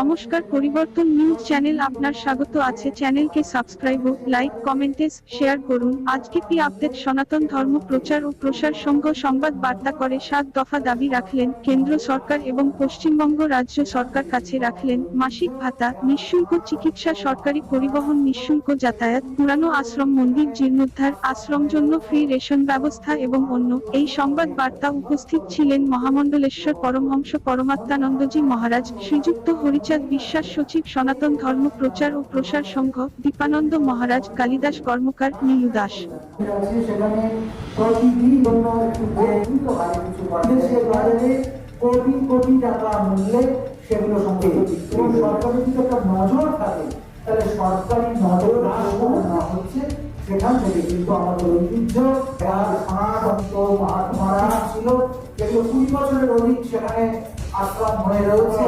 নমস্কার পরিবর্তন news channel আপনার স্বাগত আছে চ্যানেলকে সাবস্ক্রাইব ও লাইক কমেন্টেস শেয়ার করুন। আজকে পি আপডেট? সনাতন ধর্ম প্রচার ও প্রসার সংঘ সংবাদ বার্তা করে সাত দফা দাবি রাখলেন কেন্দ্র সরকার এবং পশ্চিমবঙ্গ রাজ্য সরকার কাছে রাখলেন মাসিক ভাতা, নিঃশুল্ক চিকিৎসা, সরকারি পরিবহন, নিঃশুল্ক যাতায়াত, পুরানো আশ্রম, মন্দির, জীর্ণোদ্ধার আশ্রম জন্য ফ্রি রেশন ব্যবস্থা এবং অন্য। এই সংবাদ বার্তা উপস্থিত ছিলেন মহামণ্ডলেশ্বর পরমহংস পরমাত্মানন্দজি মহারাজ। শ্রীযুক্ত হরিচাঁদ বিশ্বাস সচিব সনাতন ধর্ম প্রচার ও প্রসার সংঘ, দীপানন্দ মহারাজ, কালিদাস কর্মকার, নীলু দাস। কোটি কোটি টাকা মূল্যে সেগুলো সম্পর্কে এবং সরকারের একটা নজর থাকে তাহলে সরকারি নজর না হচ্ছে সেখান থেকে কিন্তু আমাদের ঐতিহ্য মহাত্মারা ছিল যেগুলো কুড়ি বছরের অধিক সেখানে আশ্রম হয়ে রয়েছে।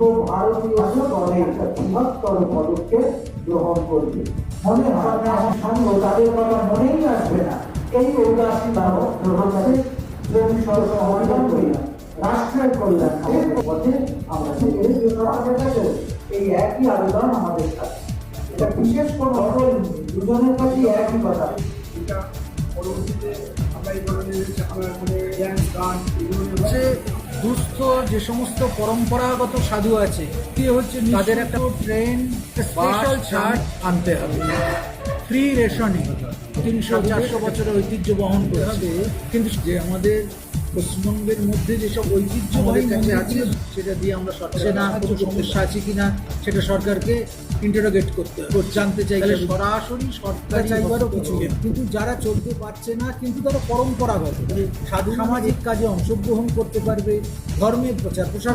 মরদ্দ ভারতীয় দলে একটা বৃহত্তর পদক্ষেপ গ্রহণ করবে। মনে হয় না সঙ্গ তাদের কথা মনেই আসবে না। এই ঔদাসী বাবদ গ্রহণ করে যদি সরকার অবদান করি না রাষ্ট্রের কল্যাণ পথে আমরা সেখানে আমাদের কাছে এই একই আবেদন আমাদের কাছে এটা বিশেষ কোনো নেই দুজনের কাছে একই কথা। এটা পরবর্তীতে আমরা এই ধরনের আমরা মানে ড্যান্স গান এগুলো হচ্ছে দুস্থ যে সমস্ত পরম্পরাগত সাধু আছে হচ্ছে তাদের একটা ট্রেন স্পেশাল চার্ট আনতে হবে। ফ্রি রেশনে তিনশো চারশো বছরের ঐতিহ্য বহন করছে। কিন্তু যে আমাদের পশ্চিমবঙ্গের মধ্যে যেসব কাছে আছে সেটা দিয়ে আমরা কোনো সমস্যা আছে কিনা সেটা সরকারকে ইন্টারোগেট করতে জানতে চাই সরাসরি সরকার চাইবারও কিছু কিন্তু যারা চলতে পারছে না কিন্তু তারা পরম্পরাগত সাধু সামাজিক কাজে অংশগ্রহণ করতে পারবে ধর্মের প্রচার প্রসার